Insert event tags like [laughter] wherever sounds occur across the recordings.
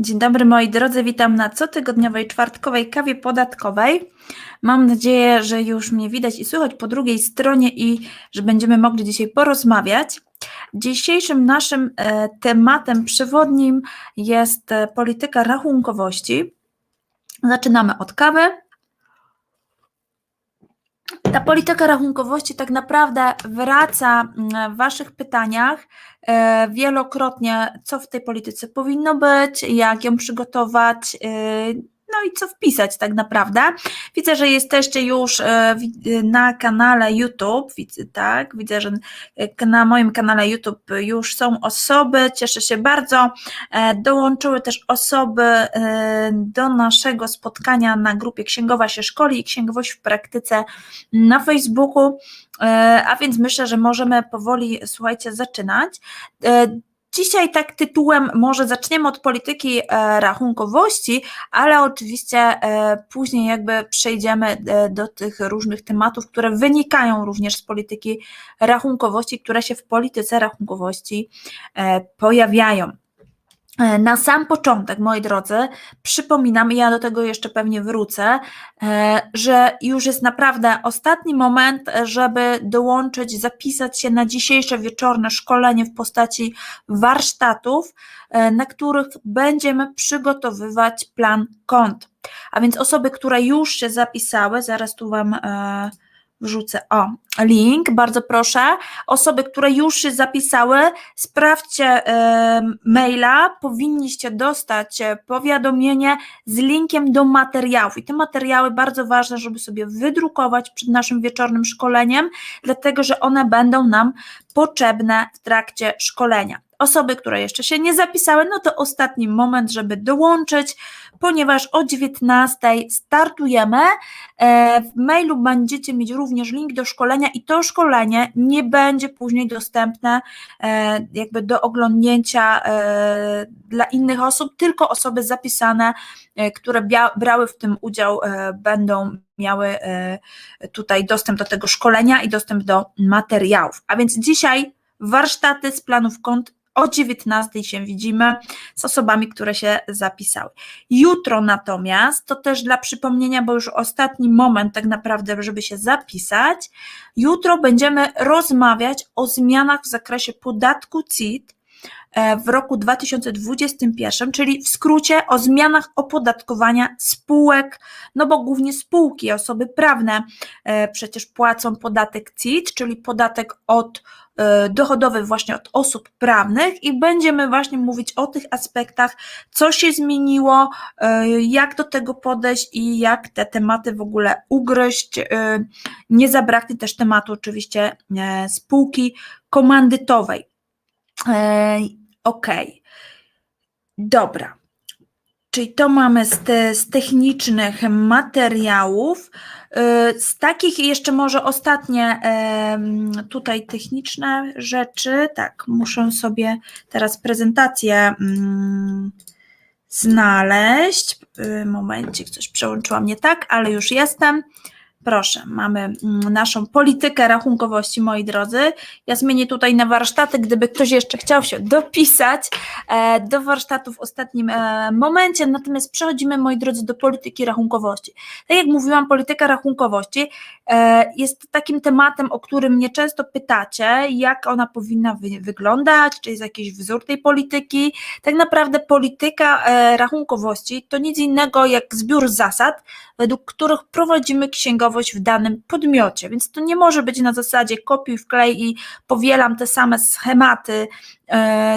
Dzień dobry moi drodzy, witam na cotygodniowej czwartkowej kawie podatkowej. Mam nadzieję, że już mnie widać i słychać po drugiej stronie i że będziemy mogli dzisiaj porozmawiać. Dzisiejszym naszym e, tematem przewodnim jest e, polityka rachunkowości. Zaczynamy od kawy. Ta polityka rachunkowości tak naprawdę wraca mm, w Waszych pytaniach e, wielokrotnie, co w tej polityce powinno być, jak ją przygotować, e, no i co wpisać tak naprawdę. Widzę, że jesteście już e, wi- na kanale YouTube, widzę, tak, widzę, że e, na moim kanale YouTube już są osoby, cieszę się bardzo. E, Dołączyły też osoby e, do naszego spotkania na grupie Księgowa się szkoli i Księgowość w praktyce na Facebooku, e, a więc myślę, że możemy powoli, słuchajcie, zaczynać. Dzisiaj tak tytułem może zaczniemy od polityki e, rachunkowości, ale oczywiście e, później jakby przejdziemy e, do tych różnych tematów, które wynikają również z polityki rachunkowości, które się w polityce rachunkowości pojawiają. E, Na sam początek, moi drodzy, przypominam, i ja do tego jeszcze pewnie wrócę, e, że już jest naprawdę ostatni moment, żeby dołączyć, zapisać się na dzisiejsze wieczorne szkolenie w postaci warsztatów, e, na których będziemy przygotowywać plan kont. A więc osoby, które już się zapisały, zaraz tu Wam wrzucę, o, link, bardzo proszę. Osoby, które już się zapisały, sprawdźcie e, maila, powinniście dostać e, powiadomienie z linkiem do materiałów. I te materiały bardzo ważne, żeby sobie wydrukować przed naszym wieczornym szkoleniem, dlatego że one będą nam potrzebne w trakcie szkolenia. Osoby, które jeszcze się nie zapisały, no to ostatni moment, żeby dołączyć, ponieważ o 19 startujemy. E, W mailu będziecie mieć również link do szkolenia i to szkolenie nie będzie później dostępne e, jakby do oglądnięcia e, dla innych osób, tylko osoby zapisane, które brały w tym udział, będą miały tutaj dostęp do tego szkolenia i dostęp do materiałów. A więc dzisiaj warsztaty z planów kont o 19 się widzimy z osobami, które się zapisały. Jutro natomiast, to też dla przypomnienia, bo już ostatni moment tak naprawdę, żeby się zapisać, jutro będziemy rozmawiać o zmianach w zakresie podatku CIT w roku 2021, czyli w skrócie o zmianach opodatkowania spółek, no bo głównie spółki, osoby prawne e, przecież płacą podatek CIT, czyli podatek od e, dochodowy właśnie od osób prawnych i będziemy właśnie mówić o tych aspektach, co się zmieniło, e, jak do tego podejść i jak te tematy w ogóle ugryźć. E, Nie zabraknie też tematu oczywiście e, spółki komandytowej. Okej, dobra. Czyli to mamy z, te, z technicznych materiałów. Y, Z takich jeszcze może ostatnie tutaj techniczne rzeczy. Tak, muszę sobie teraz prezentację mm, znaleźć. Y, Momencik, coś przełączyłam nie tak, ale już jestem. Proszę, mamy mm, naszą politykę rachunkowości, moi drodzy. Ja zmienię tutaj na warsztaty, gdyby ktoś jeszcze chciał się dopisać e, do warsztatu w ostatnim e, momencie. Natomiast przechodzimy, moi drodzy, do polityki rachunkowości. Tak jak mówiłam, polityka rachunkowości e, jest takim tematem, o którym mnie często pytacie, jak ona powinna wy, wyglądać, czy jest jakiś wzór tej polityki. Tak naprawdę polityka rachunkowości to nic innego jak zbiór zasad, według których prowadzimy księgowość w danym podmiocie. Więc to nie może być na zasadzie kopiuj, wklej i powielam te same schematy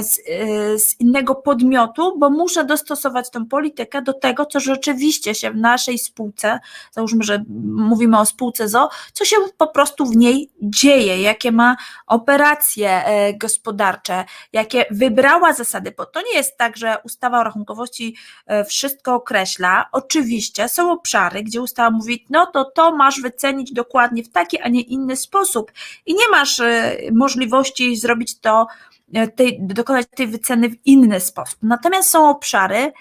z, e, z innego podmiotu, bo muszę dostosować tą politykę do tego, co rzeczywiście się w naszej spółce, załóżmy, że mówimy o spółce ZO, co się po prostu w niej dzieje, jakie ma operacje e, gospodarcze, jakie wybrała zasady, bo to nie jest tak, że ustawa o rachunkowości e, wszystko określa. Oczywiście są obszary, gdzie ustawa mówi, no to to masz wycenić dokładnie w taki, a nie inny sposób i nie masz e, możliwości zrobić to, e, tej, dokonać tej wyceny w inny sposób. Natomiast są obszary,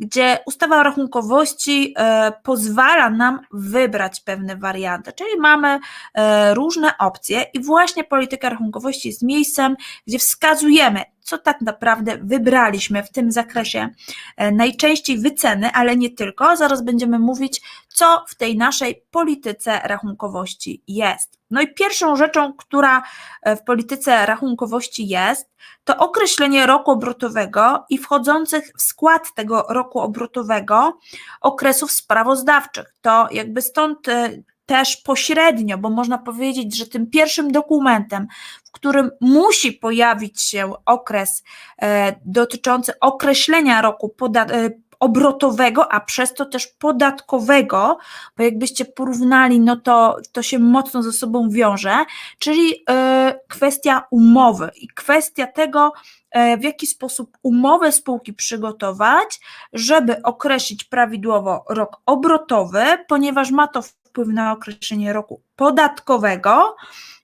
gdzie ustawa o rachunkowości e, pozwala nam wybrać pewne warianty, czyli mamy e, różne opcje i właśnie polityka rachunkowości jest miejscem, gdzie wskazujemy, co tak naprawdę wybraliśmy w tym zakresie e, najczęściej wyceny, ale nie tylko. Zaraz będziemy mówić, co w tej naszej polityce rachunkowości jest. No i pierwszą rzeczą, która e, w polityce rachunkowości jest, to określenie roku obrotowego i wchodzących w skład tego roku obrotowego okresów sprawozdawczych. To jakby stąd e, też pośrednio, bo można powiedzieć, że tym pierwszym dokumentem, w którym musi pojawić się okres e, dotyczący określenia roku poda- e, obrotowego, a przez to też podatkowego, bo jakbyście porównali, no to to się mocno ze sobą wiąże, czyli e, kwestia umowy. I kwestia tego, e, w jaki sposób umowę spółki przygotować, żeby określić prawidłowo rok obrotowy, ponieważ ma to wpływ na określenie roku podatkowego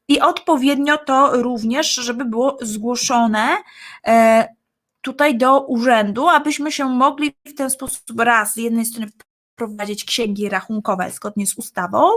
i odpowiednio to również, żeby było zgłoszone e, tutaj do urzędu, abyśmy się mogli w ten sposób raz z jednej strony wprowadzić księgi rachunkowe zgodnie z ustawą,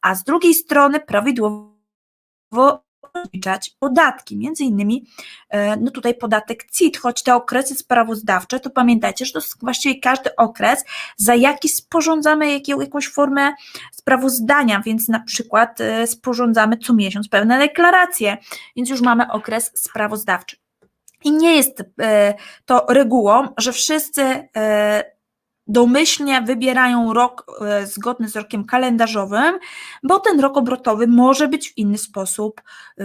a z drugiej strony prawidłowo rozliczać podatki, między innymi e, no tutaj podatek CIT, choć te okresy sprawozdawcze, to pamiętajcie, że to jest właściwie każdy okres, za jaki sporządzamy jaką, jakąś formę sprawozdania, więc na przykład e, sporządzamy co miesiąc pewne deklaracje, więc już mamy okres sprawozdawczy. I nie jest e, to regułą, że wszyscy domyślnie wybierają rok e, zgodny z rokiem kalendarzowym, bo ten rok obrotowy może być w inny sposób e,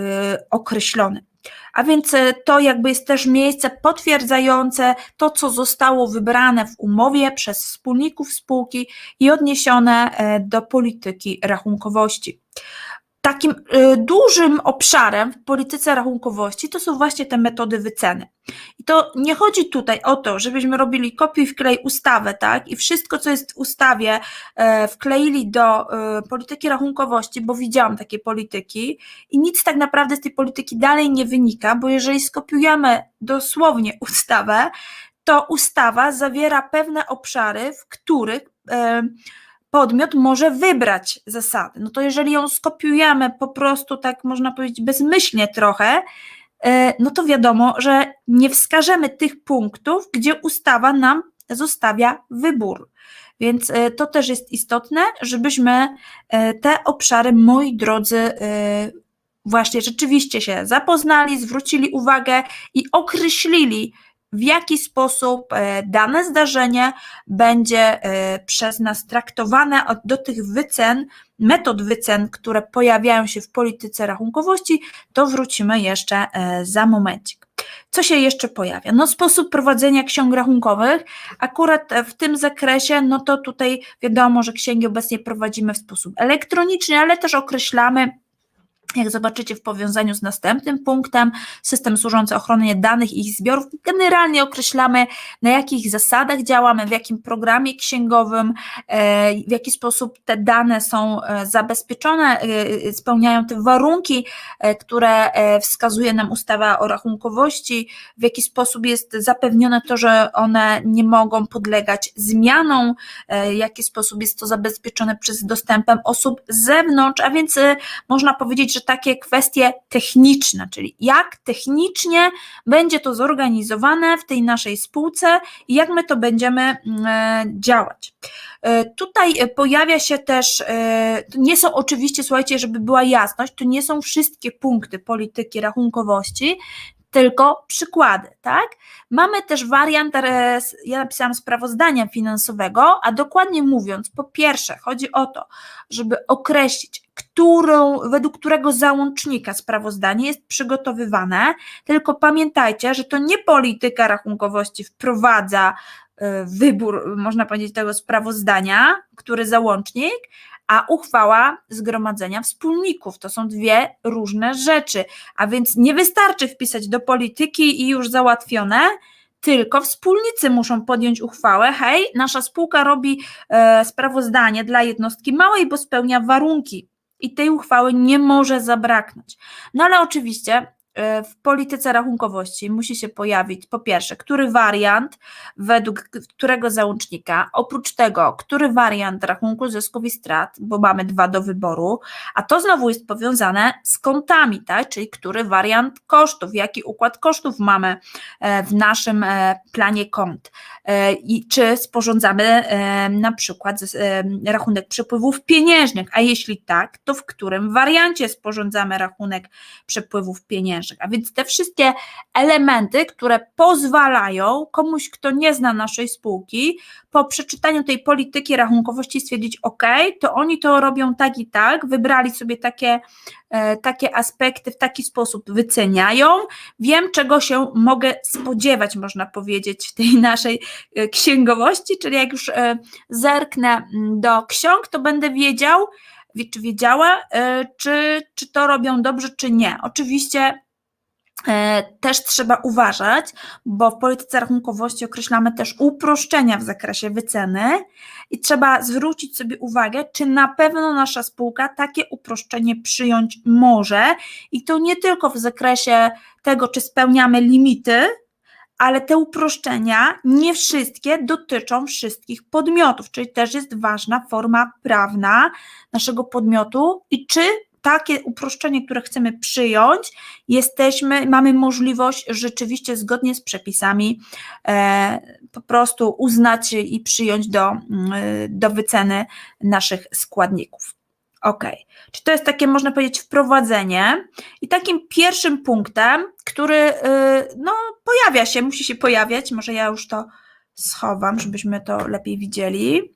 określony. A więc e, to jakby jest też miejsce potwierdzające to, co zostało wybrane w umowie przez wspólników spółki i odniesione do polityki rachunkowości takim y, dużym obszarem w polityce rachunkowości to są właśnie te metody wyceny. I to nie chodzi tutaj o to, żebyśmy robili kopiuj wklej ustawę, tak? I wszystko, co jest w ustawie, e, wkleili do e, polityki rachunkowości, bo widziałam takie polityki i nic tak naprawdę z tej polityki dalej nie wynika, bo jeżeli skopiujemy dosłownie [laughs] ustawę, to ustawa zawiera pewne obszary, w których e, podmiot może wybrać zasady. No to jeżeli ją skopiujemy po prostu tak można powiedzieć bezmyślnie trochę, e, no to wiadomo, że nie wskażemy tych punktów, gdzie ustawa nam zostawia wybór. Więc e, to też jest istotne, żebyśmy e, te obszary, moi drodzy, właśnie rzeczywiście się zapoznali, zwrócili uwagę i określili, w jaki sposób e, dane zdarzenie będzie e, przez nas traktowane do tych wycen, metod wycen, które pojawiają się w polityce rachunkowości, to wrócimy jeszcze e, za momencik. Co się jeszcze pojawia? No sposób prowadzenia ksiąg rachunkowych. Akurat w tym zakresie, no to tutaj wiadomo, że księgi obecnie prowadzimy w sposób elektroniczny, ale też określamy jak zobaczycie w powiązaniu z następnym punktem, system służący ochronie danych i ich zbiorów, generalnie określamy, na jakich zasadach działamy, w jakim programie księgowym, e, w jaki sposób te dane są e, zabezpieczone, e, spełniają te warunki, które wskazuje nam ustawa o rachunkowości, w jaki sposób jest zapewnione to, że one nie mogą podlegać zmianom, w jaki sposób jest to zabezpieczone przez dostępem osób z zewnątrz, a więc można powiedzieć, że takie kwestie techniczne, czyli jak technicznie będzie to zorganizowane w tej naszej spółce i jak my to będziemy mm, e, działać. E, tutaj pojawia się też, e, nie są oczywiście, słuchajcie, żeby była jasność, to nie są wszystkie punkty polityki rachunkowości, tylko przykłady, tak? Mamy też wariant, ja napisałam sprawozdania finansowego, a dokładnie mówiąc, po pierwsze, chodzi o to, żeby określić, którą, według którego załącznika sprawozdanie jest przygotowywane, tylko pamiętajcie, że to nie polityka rachunkowości wprowadza e, wybór, można powiedzieć, tego sprawozdania, który załącznik, a uchwała zgromadzenia wspólników. To są dwie różne rzeczy, a więc nie wystarczy wpisać do polityki i już załatwione, tylko wspólnicy muszą podjąć uchwałę. Hej, nasza spółka robi e, sprawozdanie dla jednostki małej, bo spełnia warunki i tej uchwały nie może zabraknąć. No ale oczywiście w polityce rachunkowości musi się pojawić po pierwsze, który wariant według którego załącznika, oprócz tego, który wariant rachunku zysków i strat, bo mamy dwa do wyboru, a to znowu jest powiązane z kontami, tak? czyli który wariant kosztów, jaki układ kosztów mamy e, w naszym e, planie kont i czy sporządzamy na przykład rachunek przepływów pieniężnych, a jeśli tak, to w którym wariancie sporządzamy rachunek przepływów pieniężnych. A więc te wszystkie elementy, które pozwalają komuś, kto nie zna naszej spółki, po przeczytaniu tej polityki rachunkowości stwierdzić, ok, to oni to robią tak i tak, wybrali sobie takie, e, takie aspekty w taki sposób, wyceniają, wiem czego się mogę spodziewać, można powiedzieć, w tej naszej e, księgowości, czyli jak już e, zerknę mm, do ksiąg, to będę wiedział, czy wiedziała, czy, czy to robią dobrze, czy nie. Oczywiście też trzeba uważać, bo w polityce rachunkowości określamy też uproszczenia w zakresie wyceny i trzeba zwrócić sobie uwagę, czy na pewno nasza spółka takie uproszczenie przyjąć może. I to nie tylko w zakresie tego, czy spełniamy limity, ale te uproszczenia nie wszystkie dotyczą wszystkich podmiotów, czyli też jest ważna forma prawna naszego podmiotu i czy takie uproszczenie, które chcemy przyjąć, jesteśmy, mamy możliwość rzeczywiście zgodnie z przepisami e, po prostu uznać i przyjąć do, mm, do wyceny naszych składników. Ok, czy to jest takie, można powiedzieć, wprowadzenie? I takim pierwszym punktem, który y, no, pojawia się, musi się pojawiać, może ja już to schowam, żebyśmy to lepiej widzieli.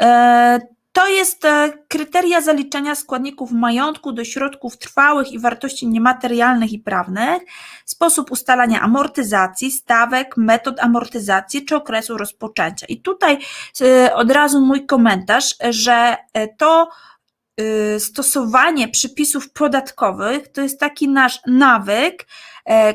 E, to jest e, kryteria zaliczenia składników majątku do środków trwałych i wartości niematerialnych i prawnych, sposób ustalania amortyzacji, stawek, metod amortyzacji czy okresu rozpoczęcia. I tutaj e, od razu mój komentarz, że e, to stosowanie przepisów podatkowych to jest taki nasz nawyk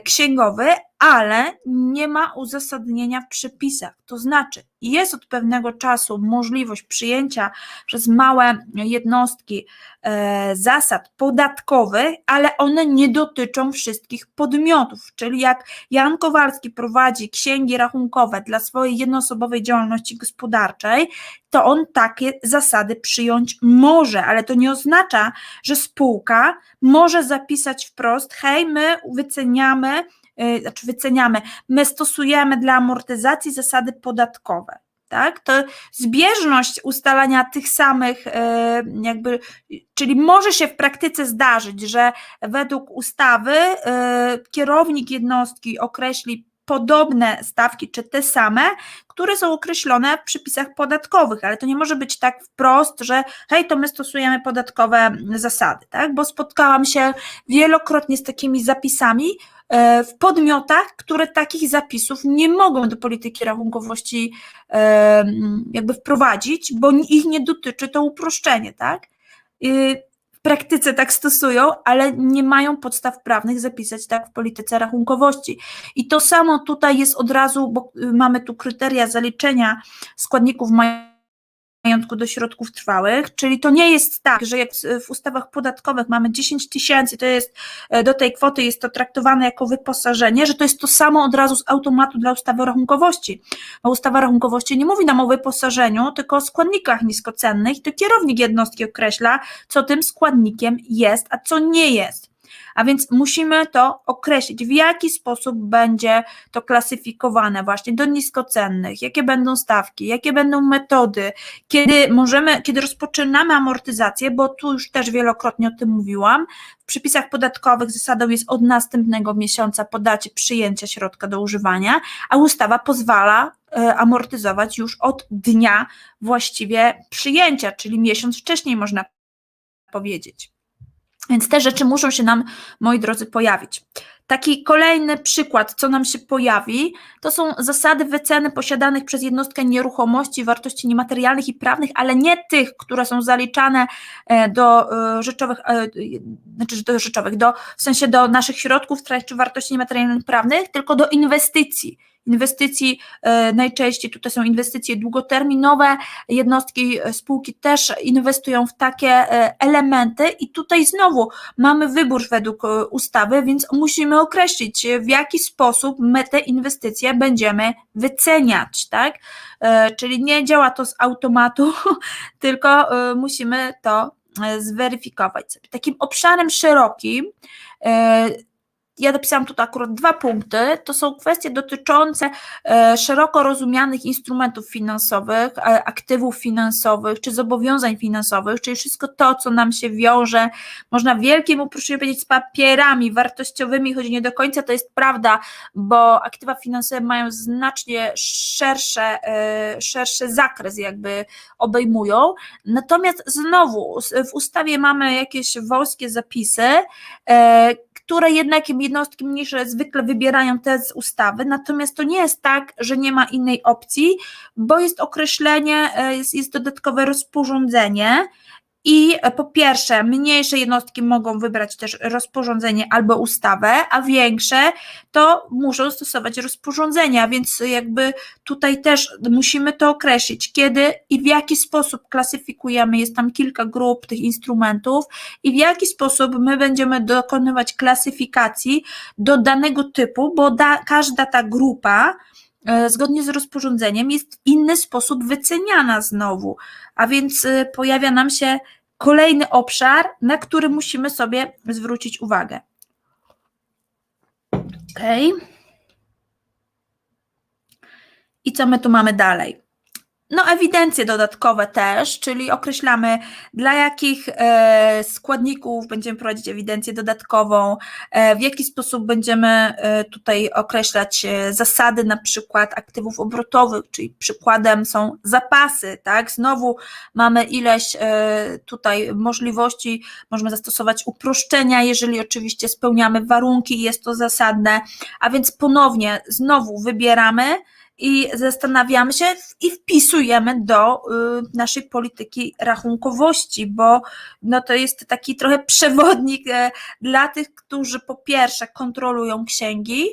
księgowy, ale nie ma uzasadnienia w przepisach. To znaczy, jest od pewnego czasu możliwość przyjęcia przez małe jednostki e, zasad podatkowych, ale one nie dotyczą wszystkich podmiotów. Czyli jak Jan Kowalski prowadzi księgi rachunkowe dla swojej jednoosobowej działalności gospodarczej, to on takie zasady przyjąć może, ale to nie oznacza, że spółka może zapisać wprost: hej, my wyceniamy znaczy wyceniamy, my stosujemy dla amortyzacji zasady podatkowe. Tak? To zbieżność ustalania tych samych, y, jakby, czyli może się w praktyce zdarzyć, że według ustawy y, kierownik jednostki określi podobne stawki, czy te same, które są określone w przepisach podatkowych, ale to nie może być tak wprost, że hej, to my stosujemy podatkowe zasady, tak? Bo spotkałam się wielokrotnie z takimi zapisami, E, w podmiotach, które takich zapisów nie mogą do polityki rachunkowości e, jakby wprowadzić, bo ich nie dotyczy to uproszczenie, tak? Praktyce tak stosują, ale nie mają podstaw prawnych zapisać tak w polityce rachunkowości. I to samo tutaj jest od razu, bo mamy tu kryteria zaliczenia składników majątkowych majątku do środków trwałych, czyli to nie jest tak, że jak w ustawach podatkowych mamy 10 tysięcy, to jest e, do tej kwoty jest to traktowane jako wyposażenie, że to jest to samo od razu z automatu dla ustawy o rachunkowości. Bo ustawa rachunkowości nie mówi nam o wyposażeniu, tylko o składnikach niskocennych, to kierownik jednostki określa, co tym składnikiem jest, a co nie jest. A więc musimy to określić, w jaki sposób będzie to klasyfikowane właśnie do niskocennych, jakie będą stawki, jakie będą metody, kiedy możemy, kiedy rozpoczynamy amortyzację, bo tu już też wielokrotnie o tym mówiłam, w przepisach podatkowych zasadą jest od następnego miesiąca po dacie przyjęcia środka do używania, a ustawa pozwala e, amortyzować już od dnia właściwie przyjęcia, czyli miesiąc wcześniej można powiedzieć. Więc te rzeczy muszą się nam, moi drodzy, pojawić. Taki kolejny przykład, co nam się pojawi, to są zasady wyceny posiadanych przez jednostkę nieruchomości wartości niematerialnych i prawnych, ale nie tych, które są zaliczane e, do e, rzeczowych, e, znaczy do rzeczowych, do, w sensie do naszych środków, czy wartości niematerialnych prawnych, tylko do inwestycji. Inwestycji, e, najczęściej tutaj są inwestycje długoterminowe, jednostki e, spółki też inwestują w takie e, elementy i tutaj znowu mamy wybór według ustawy, więc musimy określić, w jaki sposób my te inwestycje będziemy wyceniać, tak? Czyli nie działa to z automatu, [laughs] tylko musimy to zweryfikować. Takim obszarem szerokim, ja dopisałam tutaj akurat dwa punkty, to są kwestie dotyczące e, szeroko rozumianych instrumentów finansowych, e, aktywów finansowych czy zobowiązań finansowych, czyli wszystko to, co nam się wiąże, można wielkim uproszczeniu powiedzieć, z papierami wartościowymi, choć nie do końca to jest prawda, bo aktywa finansowe mają znacznie szersze, e, szerszy zakres, jakby obejmują. Natomiast znowu w ustawie mamy jakieś wąskie zapisy, które jednak jednostki mniejsze zwykle wybierają te z ustawy, natomiast to nie jest tak, że nie ma innej opcji, bo jest określenie, e, jest, jest dodatkowe rozporządzenie i e, po pierwsze, mniejsze jednostki mogą wybrać też rozporządzenie albo ustawę, a większe to muszą stosować rozporządzenia, więc jakby tutaj też musimy to określić, kiedy i w jaki sposób klasyfikujemy, jest tam kilka grup tych instrumentów i w jaki sposób my będziemy dokonywać klasyfikacji do danego typu, bo da, każda ta grupa e, zgodnie z rozporządzeniem jest w inny sposób wyceniana znowu, a więc e, pojawia nam się kolejny obszar, na który musimy sobie zwrócić uwagę. Ok. I co my tu mamy dalej? No, ewidencje dodatkowe też, czyli określamy, dla jakich e, składników będziemy prowadzić ewidencję dodatkową, e, w jaki sposób będziemy e, tutaj określać zasady na przykład aktywów obrotowych, czyli przykładem są zapasy, tak? Znowu mamy ileś tutaj możliwości, możemy zastosować uproszczenia, jeżeli oczywiście spełniamy warunki i jest to zasadne, a więc ponownie znowu wybieramy i zastanawiamy się i wpisujemy do y, naszej polityki rachunkowości, bo no to jest taki trochę [laughs] przewodnik e, dla tych, którzy po pierwsze kontrolują księgi,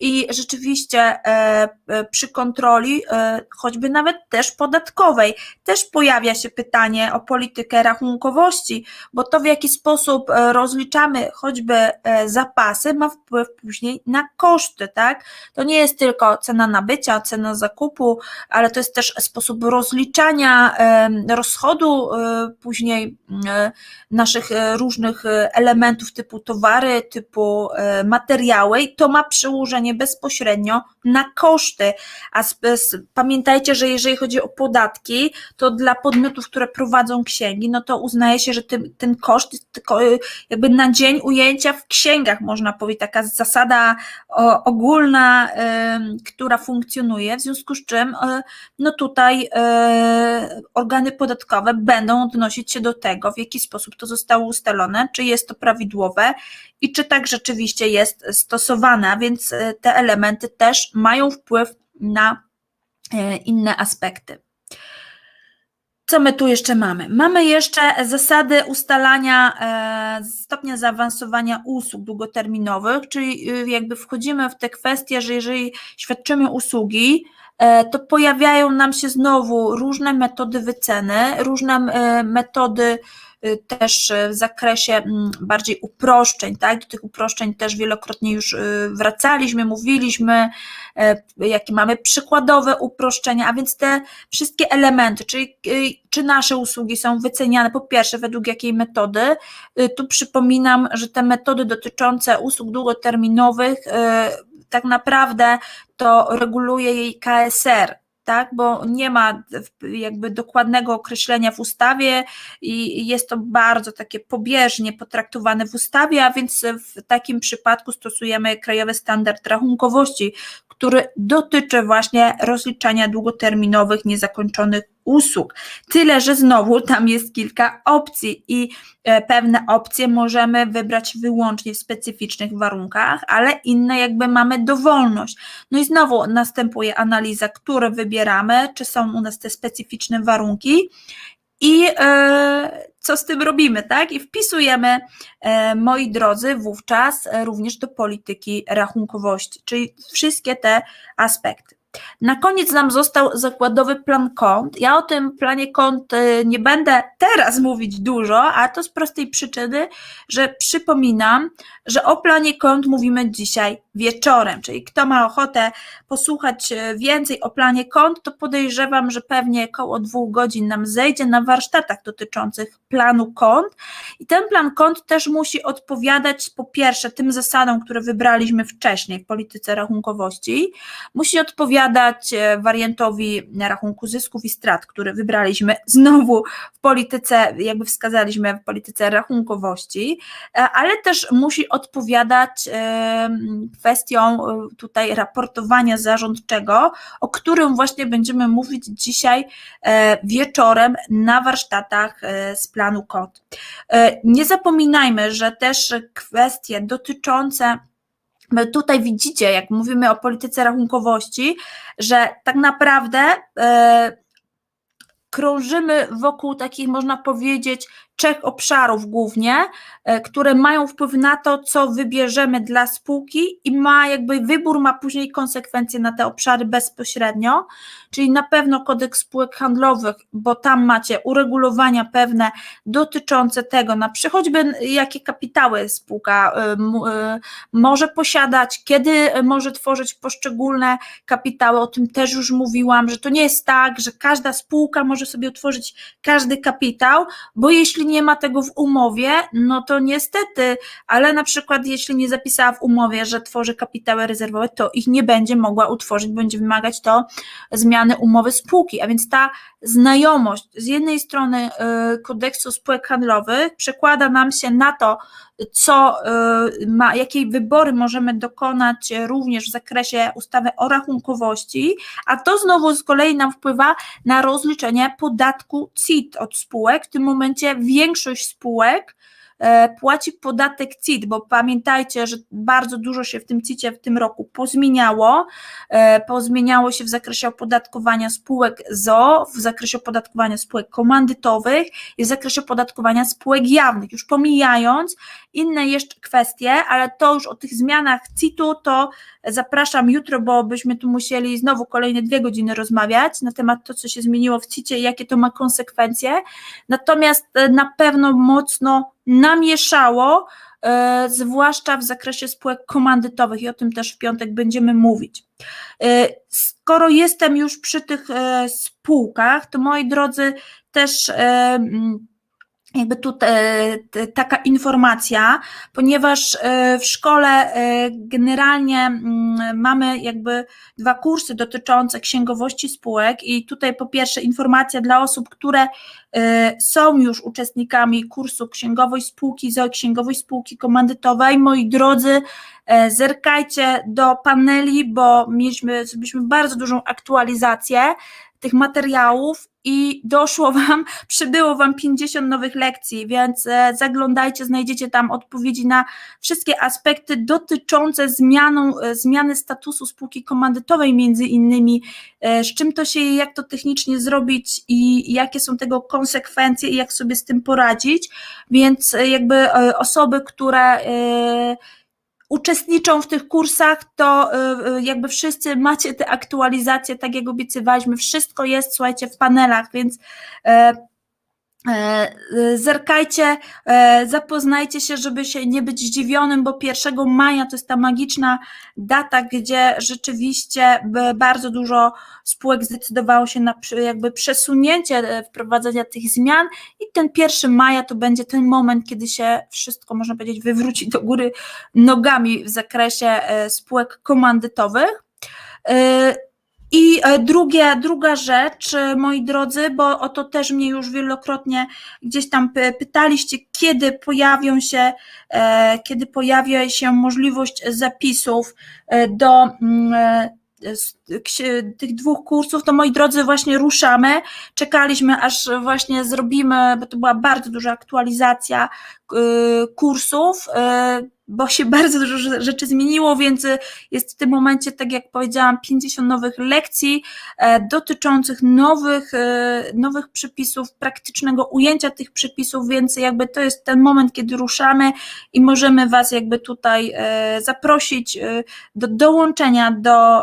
i rzeczywiście e, e, przy kontroli, e, choćby nawet też podatkowej, też pojawia się pytanie o politykę rachunkowości, bo to w jaki sposób rozliczamy choćby zapasy ma wpływ później na koszty, tak? To nie jest tylko cena nabycia, cena zakupu, ale to jest też sposób rozliczania rozchodu później naszych różnych elementów typu towary, typu materiały i to ma przełożenie bezpośrednio na koszty. A pamiętajcie, że jeżeli chodzi o podatki, to dla podmiotów, które prowadzą księgi, no to uznaje się, że ten, ten koszt tylko e, jakby na dzień ujęcia w księgach, można powiedzieć, taka zasada ogólna, która funkcjonuje, w związku z czym e, no tutaj e, organy podatkowe będą odnosić się do tego, w jaki sposób to zostało ustalone, czy jest to prawidłowe i czy tak rzeczywiście jest stosowane, a więc te elementy też mają wpływ na e, inne aspekty. Co my tu jeszcze mamy? Mamy jeszcze zasady ustalania e, stopnia zaawansowania usług długoterminowych, czyli y, jakby wchodzimy w te kwestie, że jeżeli świadczymy usługi, e, to pojawiają nam się znowu różne metody wyceny, różne metody też w zakresie mm, bardziej uproszczeń, tak? Do tych uproszczeń też wielokrotnie już y, wracaliśmy, mówiliśmy, jakie mamy przykładowe uproszczenia, a więc te wszystkie elementy, czyli y, czy nasze usługi są wyceniane po pierwsze według jakiej metody. Y, Tu przypominam, że te metody dotyczące usług długoterminowych y, tak naprawdę to reguluje jej KSR, tak, bo nie ma jakby dokładnego określenia w ustawie i jest to bardzo takie pobieżnie potraktowane w ustawie, a więc w takim przypadku stosujemy Krajowy Standard Rachunkowości, który dotyczy właśnie rozliczania długoterminowych, niezakończonych usług. Tyle, że znowu tam jest kilka opcji i e, pewne opcje możemy wybrać wyłącznie w specyficznych warunkach, ale inne jakby mamy dowolność. No i znowu następuje analiza, które wybieramy, czy są u nas te specyficzne warunki i e, co z tym robimy, tak? I wpisujemy, e, moi drodzy, wówczas również do polityki rachunkowości, czyli wszystkie te aspekty. Na koniec nam został zakładowy plan kont. Ja o tym planie kont e, nie będę teraz mówić dużo, a to z prostej przyczyny, że przypominam, że o planie kont mówimy dzisiaj wieczorem, czyli kto ma ochotę posłuchać e, więcej o planie kont, to podejrzewam, że pewnie około dwóch godzin nam zejdzie na warsztatach dotyczących planu kont. I ten plan kont też musi odpowiadać po pierwsze tym zasadom, które wybraliśmy wcześniej w polityce rachunkowości, musi odpowiadać e, wariantowi rachunku zysków i strat, który wybraliśmy znowu w polityce, jakby wskazaliśmy w polityce rachunkowości, e, ale też musi odpowiadać em, kwestią e, tutaj raportowania zarządczego, o którym właśnie będziemy mówić dzisiaj e, wieczorem na warsztatach e, z planu KOT. E, Nie zapominajmy, że też kwestie dotyczące My Tutaj widzicie, jak mówimy o polityce rachunkowości, że tak naprawdę e, krążymy wokół takich, można powiedzieć, trzech obszarów głównie, e, które mają wpływ na to, co wybierzemy dla spółki i ma jakby wybór ma później konsekwencje na te obszary bezpośrednio, czyli na pewno kodeks spółek handlowych, bo tam macie uregulowania pewne dotyczące tego, na choćby jakie kapitały spółka m- y, może posiadać, kiedy może tworzyć poszczególne kapitały, o tym też już mówiłam, że to nie jest tak, że każda spółka może sobie utworzyć każdy kapitał, bo jeśli nie ma tego w umowie, no to niestety, ale na przykład jeśli nie zapisała w umowie, że tworzy kapitały rezerwowe, to ich nie będzie mogła utworzyć, będzie wymagać to zmiany umowy spółki, a więc ta znajomość z jednej strony y, kodeksu spółek handlowych przekłada nam się na to, co y, ma, jakiej wybory możemy dokonać y, również w zakresie ustawy o rachunkowości, a to znowu z kolei nam wpływa na rozliczenie podatku CIT od spółek. W tym momencie większość spółek e, płaci podatek CIT, bo pamiętajcie, że bardzo dużo się w tym CIT-ie w tym roku pozmieniało. E, Pozmieniało się w zakresie opodatkowania spółek ZO, w zakresie opodatkowania spółek komandytowych i w zakresie opodatkowania spółek jawnych. Już pomijając inne jeszcze kwestie, ale to już o tych zmianach CIT-u to zapraszam jutro, bo byśmy tu musieli znowu kolejne dwie godziny rozmawiać na temat to, co się zmieniło w CIT-ie i jakie to ma konsekwencje. Natomiast e, na pewno mocno namieszało, e, zwłaszcza w zakresie spółek komandytowych i o tym też w piątek będziemy mówić. E, Skoro jestem już przy tych e, spółkach, to moi drodzy, też jakby tu te- te- taka informacja, ponieważ e, w szkole e, generalnie mm, mamy jakby dwa kursy dotyczące księgowości spółek i tutaj po pierwsze informacja dla osób, które e, są już uczestnikami kursu księgowość spółki ZO, księgowość spółki komandytowej. Moi drodzy, e, zerkajcie do paneli, bo mieliśmy, zrobiliśmy bardzo dużą aktualizację tych materiałów i doszło Wam, [laughs] przybyło Wam 50 nowych lekcji, więc e, zaglądajcie, znajdziecie tam odpowiedzi na wszystkie aspekty dotyczące zmianą, e, zmiany statusu spółki komandytowej między innymi, e, z czym to się jak to technicznie zrobić i jakie są tego konsekwencje i jak sobie z tym poradzić, więc jakby osoby, które uczestniczą w tych kursach, to y, y, jakby wszyscy macie te aktualizacje, tak jak obiecywaliśmy, wszystko jest, słuchajcie, w panelach, więc y, zerkajcie, e, zapoznajcie się, żeby się nie być zdziwionym, bo 1 maja to jest ta magiczna data, gdzie rzeczywiście bardzo dużo spółek zdecydowało się na jakby przesunięcie e, wprowadzenia tych zmian i ten 1 maja to będzie ten moment, kiedy się wszystko, można powiedzieć, wywróci do góry nogami w zakresie e, spółek komandytowych. I e, drugie, druga rzecz, e, moi drodzy, bo o to też mnie już wielokrotnie gdzieś tam py- pytaliście, kiedy pojawią się, e, kiedy pojawia się możliwość zapisów do mm, tych dwóch kursów, to moi drodzy, właśnie ruszamy. Czekaliśmy, aż właśnie zrobimy, bo to była bardzo duża aktualizacja kursów, y, bo się bardzo dużo rze- rzeczy zmieniło, więc y, jest w tym momencie, tak jak powiedziałam, 50 nowych lekcji e, dotyczących nowych, e, nowych przepisów, praktycznego ujęcia tych przepisów, więc jakby to jest ten moment, kiedy ruszamy i możemy Was jakby tutaj e, zaprosić do dołączenia do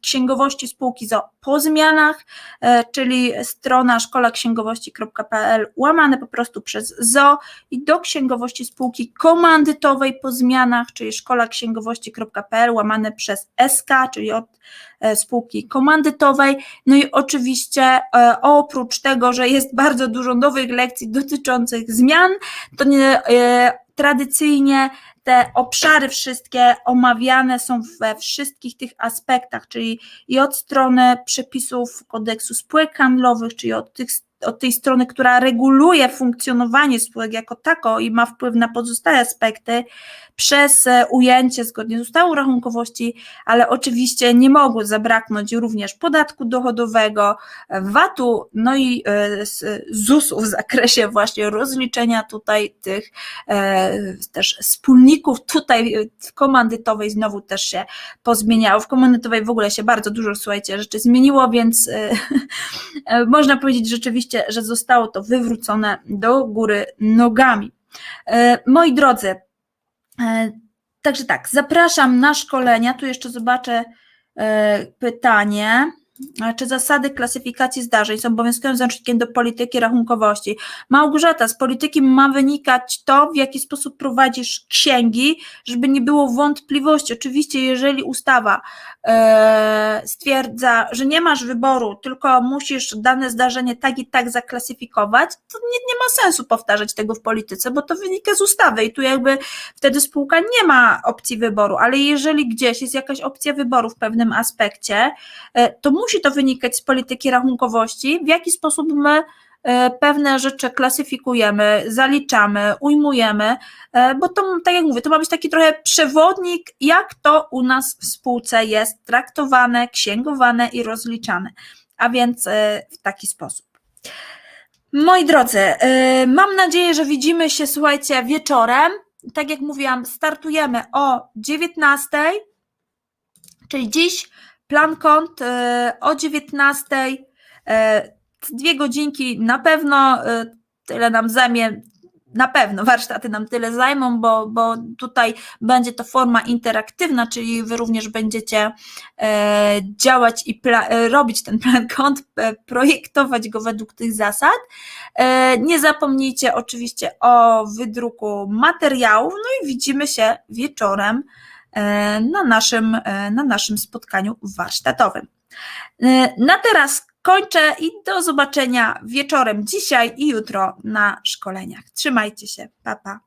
księgowości spółki ZO po zmianach, e, czyli strona szkolaksięgowości.pl łamane po prostu przez ZO i do księgowości spółki komandytowej po zmianach, czyli szkolaksięgowości.pl łamane przez SK, czyli od e, spółki komandytowej. No i oczywiście e, oprócz tego, że jest bardzo dużo nowych lekcji dotyczących zmian, to nie, tradycyjnie te obszary wszystkie omawiane są we wszystkich tych aspektach, czyli i od strony przepisów kodeksu spółek handlowych, czyli od, tych, od tej strony, która reguluje funkcjonowanie spółek jako tako i ma wpływ na pozostałe aspekty, przez e, ujęcie zgodnie z ustawą rachunkowości, ale oczywiście nie mogło zabraknąć również podatku dochodowego, VAT-u, no i e, ZUS-u w zakresie właśnie rozliczenia tutaj tych e, też wspólników. Tutaj w komandytowej znowu też się pozmieniało. W komandytowej w ogóle się bardzo dużo, słuchajcie, rzeczy zmieniło, więc [laughs] można powiedzieć rzeczywiście, że zostało to wywrócone do góry nogami. E, Moi drodzy, E, Także tak, zapraszam na szkolenia. Tu jeszcze zobaczę e, pytanie. Czy zasady klasyfikacji zdarzeń są obowiązkowym załącznikiem do polityki rachunkowości? Małgorzata, z polityki ma wynikać to, w jaki sposób prowadzisz księgi, żeby nie było wątpliwości. Oczywiście, jeżeli ustawa e, stwierdza, że nie masz wyboru, tylko musisz dane zdarzenie tak i tak zaklasyfikować, to nie, nie ma sensu powtarzać tego w polityce, bo to wynika z ustawy i tu jakby wtedy spółka nie ma opcji wyboru, ale jeżeli gdzieś jest jakaś opcja wyboru w pewnym aspekcie, e, to musi to wynikać z polityki rachunkowości, w jaki sposób my e, pewne rzeczy klasyfikujemy, zaliczamy, ujmujemy, e, bo to, tak jak mówię, to ma być taki trochę przewodnik, jak to u nas w spółce jest traktowane, księgowane i rozliczane, a więc e, w taki sposób. Moi drodzy, mam nadzieję, że widzimy się, słuchajcie, wieczorem. Tak jak mówiłam, startujemy o 19, czyli dziś plan kont e, o 19, e, dwie godzinki na pewno, e, tyle nam zajmie, na pewno warsztaty nam tyle zajmą, bo, bo tutaj będzie to forma interaktywna, czyli wy również będziecie działać i robić ten plan kont, projektować go według tych zasad. Nie zapomnijcie oczywiście o wydruku materiałów, no i widzimy się wieczorem na naszym, e, na naszym spotkaniu warsztatowym. E, Na teraz kończę i do zobaczenia wieczorem dzisiaj i jutro na szkoleniach. Trzymajcie się, pa pa.